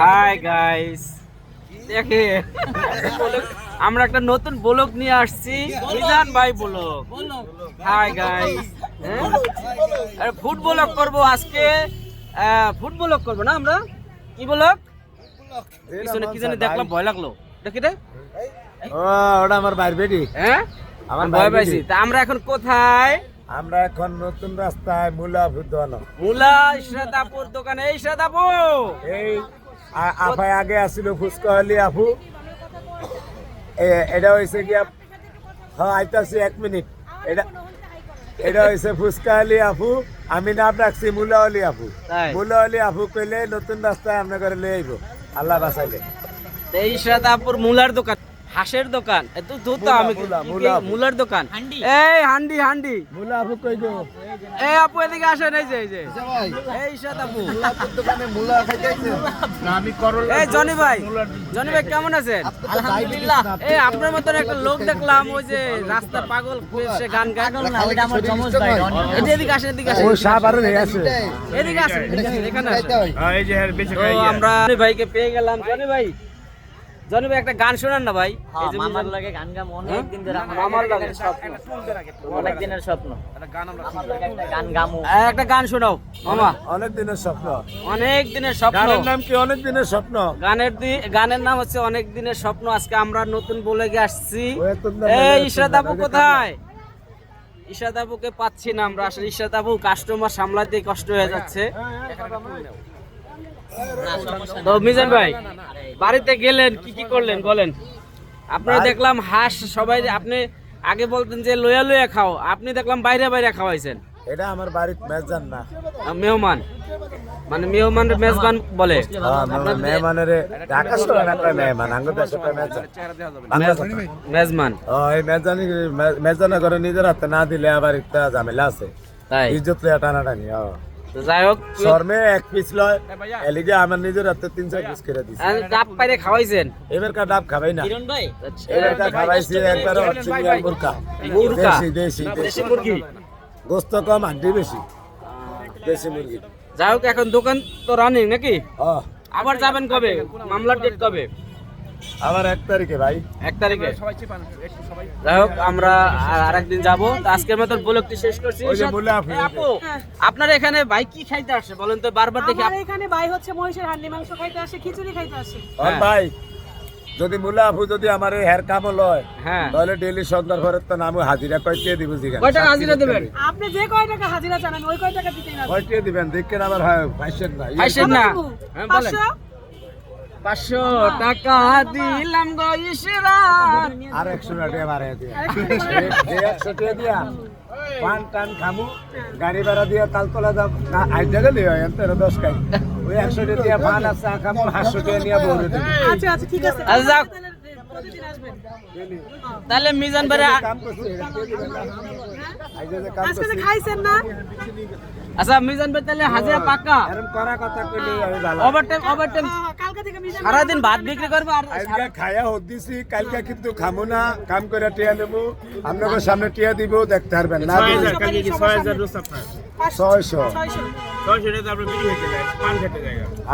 Hi guys দেখে। আমরা একটা নতুন ব্লগ নিয়ে আসছি। মিজান ভাই ব্লগ। হাই গাইস আরে ফুড ব্লগ করব আজকে। ফুড ব্লগ করব না আমরা? কি ব্লগ পিছনে কি জানি দেখলাম ভয় লাগল। দেখি রে। ও ওটা আমার বাইর বেটি। হ্যাঁ? আমার ভয় পাইছি। তা আমরা এখন কোথায়? আমরা এখন নতুন রাস্তায় মূলা ভুদানো। মুলা ইশরাতাপুর দোকানে। এই ইশরাতাপু এই আ- আগে হলি আপু এ- এটা হয়েছে কি হ্যাঁ আইতাছি এক মিনিট। এটা এটা হয়েছে ফুচকা হলি আপু আমি নাম রাখছি মূলা আপু তাই? মূলা হলি আপু কইলে নতুন রাস্তায় আপনার করে লই আইব। আল্লাহ বাঁচাইলে। তো এই ইশরাতাপুর মুলার দোকান। হাঁসের দোকান। এ তো তো আমি মুলার দোকান? এই হান্ডি হান্ডি। মূলা আপু কই গো? এই আপু এদিকে আসেন এই যে এই যে। এই ইশরাত আপু। দোকানে মূলা খাইতেছে। না আমি করলা এই জনি ভাই জনি ভাই কেমন আছেন? আলহামদুলিল্লাহ। এই আপনার মতন একটা লোক দেখলাম ওই যে রাস্তা পাগল সে গান গায়। এদিকে এদিকে আসেন এদিকে আসেন। ও সাপ আরও হয়ে আছে এদিকে আসেন এদিকে আসেন, এখানে আসেন। এই যে বেশি তো আমরা জনি ভাইকে পেয়ে গেলাম। জনি ভাই জনি ভাই একটা গান শোনান না ভাই এই যে মামার লাগে গান গাম হ্যাঁ? অনেক দিন ধরে আমার মামার লাগে স্বপ্ন। অনেক দিনের স্বপ্ন আমার গান গামু এই একটা গান শোনাও মামা অনেক দিনের স্বপ্ন অনেক দিনের স্বপ্ন গানের নাম কি অনেক দিনের স্বপ্ন গানের দি- গানের নাম হচ্ছে অনেক দিনের স্বপ্ন আজকে আমরা নতুন বলে গিয়ে আসছি এই ইশরাত আপু কোথায় ইশরাত আপুকে পাচ্ছি না আমরা আসলে ইশরাত আপু কাস্টমার সামলাতে কষ্ট হয়ে যাচ্ছে তো মিজান ভাই বাড়িতে গেলেন কি কি করলেন বলেন। আপনারা দেখলাম হাঁস সবাই আপনি আগে বলতেন যে লইয়া লইয়া খাও আপনি দেখলাম বাইরে বাইরে খাওয়াইছেন। এটা আমার বাড়ির মেজান না মেহমান। মানে মেহমান মেজবান বলে। হ্যাঁ, মেহমানের ঢাকা শহরে কয় মেহমান? আঙ্গ দেশে কথা। মেজমান ও, এই মেজানি মেজানা করে নিজের হাতে না দিলে আবার একটা ঝামেলা আছে। তাই। ইজ্জত লিয়া টানাটানি ও। যাই হোক শর্মে এক পিস লয় এলিগে আমার নিজের হাতে তিন চার পিস করে দিছে। আহ, ডাব পাইরে খাওয়াইছেন? এবার কা ডাব খাবাই না। কিরণ ভাই? এবার কা খাবাইছি একবার হচ্ছে গিয়া মুরগা। দেশি দেশি দেশি দেশি। মুরগি? গোস্ত কম হাড্ডি বেশি। দেশি মুরগি। যাই হোক এখন দোকান তো রানিং নাকি? আবার যাবেন কবে? মামলার ডেট কবে? আবার এক তারিখে ভাই। এক তারিখে? যাই হোক আমরা আর আরেকদিন যাব। আজকের মতন ব্লগটি শেষ করছি। আপু, আপনার এখানে ভাই কি খাইতে আসে বলেন তো? বারবার দেখি আমার এখানে ভাই হচ্ছে মহিষের হান্ডি মাংস খাইতে আসে খিচুড়ি খাইতে আসে। ভাই যদি মুলা আপু যদি আমার এই হেয়ার কামও লয় হ্যাঁ। তাহলে ডেলি সন্ধ্যার পরে তো নামও হাজিরা কয়টিয়ে দিব জিগা কয় টাকা হাজিরা দেবেন? আপনি যে কয় টাকা হাজিরা জানান ওই কয় টাকা দিতেই না কয়টিয়ে দিবেন? দেখেন আবার হয় পাইছেন না। পাইছেন না হ্যাঁ, বলেন। পাঁচশো? টাকা দিলাম গো ইশরাত। আর একশো টাকা মারে একশো টাকা দিয়া পান টান খামু গাড়ি ভাড়া দিয়া তালতলা যাব না আজ জায়গা হয় এত দশ খাই। ওই একশো টাকা দিয়া পান আর চা খামু হাতশো টাকা নিয়ে দেবো। আচ্ছা আচ্ছা ঠিক আছে। আচ্ছা। তাহলে প্রতিদিন আসবেন তাহলে মিজান ভাই আজকে খাইছেন না? আচ্ছা মিজান ভাই তাহলে হাজিরা পাক্কা? এরম করা কথা কইলে আমি ভালো ওভার টাইম ওভার টাইম হ্যাঁ, কালকে থেকে মিজান সারাদিন ভাত বিক্রি করবে আর আজকে খায়া হত দিছি কালকে কিন্তু খামু না কাম করে টিয়া নেব আপনাদের সামনে টিয়া দিব দেখতে পারবেন না। দিলে কালকে কি ছয় হাজার ছয়শো। ছয়শো।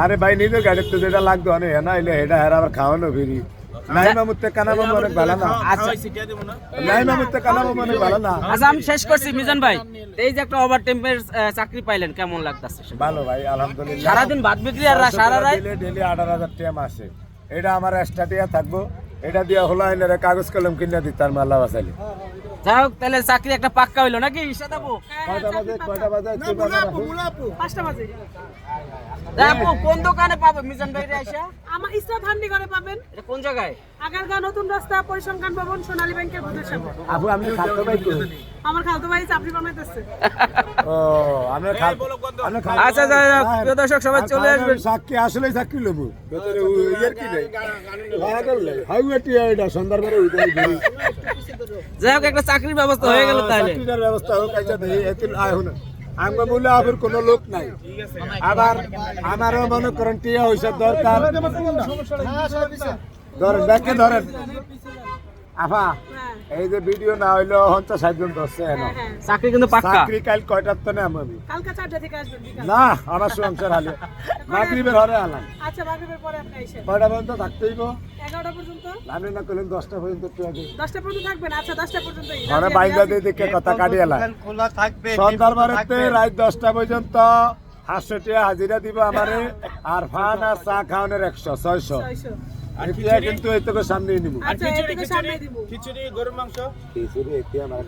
আরে ভাই নিজের গাড়ির তো যেটা লাগতো অনেক না এলে এটা হেরা আবার খাওয়ানো ফিরি। আচ্ছা। আচ্ছা। আমি শেষ করছি মিজান ভাই। এই যে একটা ওভার টাইমের চাকরি পাইলেন কেমন লাগতেছে? ভালো ভাই আলহামদুলিল্লাহ। সারাদিন ভাত বিক্রি আর সারা রাত ডেলি আঠারো হাজার টাকা আসে এটা আমার এক্সট্রা থাকব। এটা দিয়ে হলো আইনের কাগজ কলম কিনে দিতাম আল্লাহ বাসাইলে যাই হোক তাহলে চাকরি একটা পাক্কা হইল নাকি ঈশাদ আপু কয়টা বাজে কয়টা বাজে পাঁচটা বাজে আপু কোন দোকানে পাবে মিজান ভাই আইসা আমার ইসরাত হান্ডি করে পাবেন এটা কোন জায়গায় আগারগাঁও নতুন রাস্তা পরিসংখ্যান ভবন সোনালী ব্যাংকের ভোটের সামনে আপু আপনি খাদ্য পাই তো আমার খালতো ভাই চাকরি বানাইতেছে ও আমরা খাল আচ্ছা যাই প্রিয় দর্শক সবাই চলে আসবেন সাক্ষী আসলে সাক্ষী লবু ভেতরে ইয়ের কি নেই পাগল নেই হাইওয়ে এটা সন্ধ্যার পরে গেলি যাই হোক একটা চাকরির ব্যবস্থা হয়ে গেল তাহলে। চাকরির ব্যবস্থা হোক আয় হন। আমার বলে আবার কোনো লোক নাই। আবার আমারও মনে করেন টিয়া হইছে দরকার। ধরেন ব্যাকে ধরেন। আফা হ্যাঁ। এই যে ভিডিও না হইল হঞ্চা সাতজন ধরছে এনো। হ্যাঁ হ্যাঁ। চাকরি কিন্তু পাক্কা। চাকরি কাল কয়টার তো নেম আমি। কালকে চারটা থেকে আসবেন বিকাল। না আমার সংসার হালে। মাগরিবের হরে আলাম। আচ্ছা মাগরিবের পরে আপনি আইসেন কয়টা পর্যন্ত গো এগারোটা পর্যন্ত? আমি না করলেন দশটা পর্যন্ত একটু আগে। দশটা পর্যন্ত থাকবেন? আচ্ছা দশটা পর্যন্ত। ঘরে বাইন্দা দিয়ে দেখে কথা কাটি এলাম খোলা থাকবে সন্ধ্যার বারেতে রাত দশটা পর্যন্ত পাঁচশো টাকা হাজিরা দিব আমারে। আর ফান আর চা খাওয়ানোর একশো ছয়শো। ছয়শো এতিয়া কিন্তু এই তোকে সামনে নিব আর দিব খিচুড়ি গরুর মাংস খিচুড়ি এতে আমার